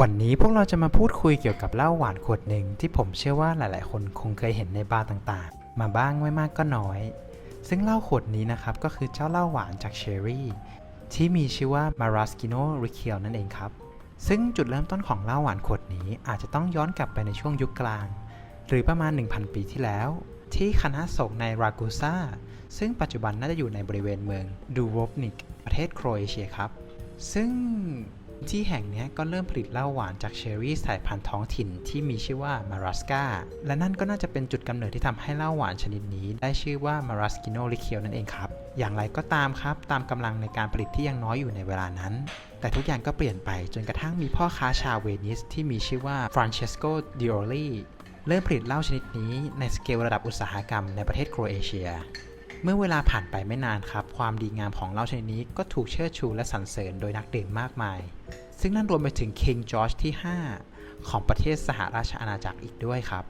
วันนี้พวกเราจะมาพูดคุยเกี่ยวกับเหล้าหวานขวดหนึ่งที่ผมเชื่อว่าหลาย ๆ คนคงเคยเห็นในบาร์ต่างๆ มาบ้างไม่มากก็น้อย ซึ่งเหล้าขวดนี้นะครับก็คือเจ้าเหล้าหวานจากเชอรี่ ที่มีชื่อว่า Maraschino r i c i e l นั่นเองครับ ซึ่งจุดเริ่มต้นของเหล้าหวานขวดนี้อาจจะต้องย้อนกลับไปในช่วงยุคกลาง หรือประมาณ 1,000 ปีที่แล้ว ที่คณะสงฆ์ในรากูซาซึ่งปัจจุบันน่าจะอยู่ในบริเวณเมืองดูโวฟนิกประเทศโครเอเชียครับ ซึ่ง ที่แห่งนี้ก็เริ่มผลิตเหล้าหวานจากเชอร์รี่สายพันธุ์ท้องถิ่นที่มีชื่อว่ามารัสกาและนั่นก็น่าจะเป็นจุดกำเนิดที่ทำให้เหล้าหวานชนิดนี้ ได้ชื่อว่ามารัสกิโนลิเคียวนั่นเองครับ อย่างไรก็ตามครับ ตามกำลังในการผลิตที่ยังน้อยอยู่ในเวลานั้น แต่ทุกอย่างก็เปลี่ยนไปจนกระทั่งมีพ่อค้าชาวเวนิสที่มีชื่อว่าฟรานเชสโกดิโอลีเริ่มผลิตเหล้าชนิดนี้ในสเกลระดับอุตสาหกรรมในประเทศโครเอเชีย เมื่อเวลาผ่านไปไม่นานครับ ความดีงามของเหล้าชนิดนี้ก็ถูกเชิดชูและสรรเสริญโดยนักดื่มมากมาย ซึ่งนั่นรวมไปถึงคิงจอร์จที่ 5 ของประเทศสหราชอาณาจักรอีกด้วยครับ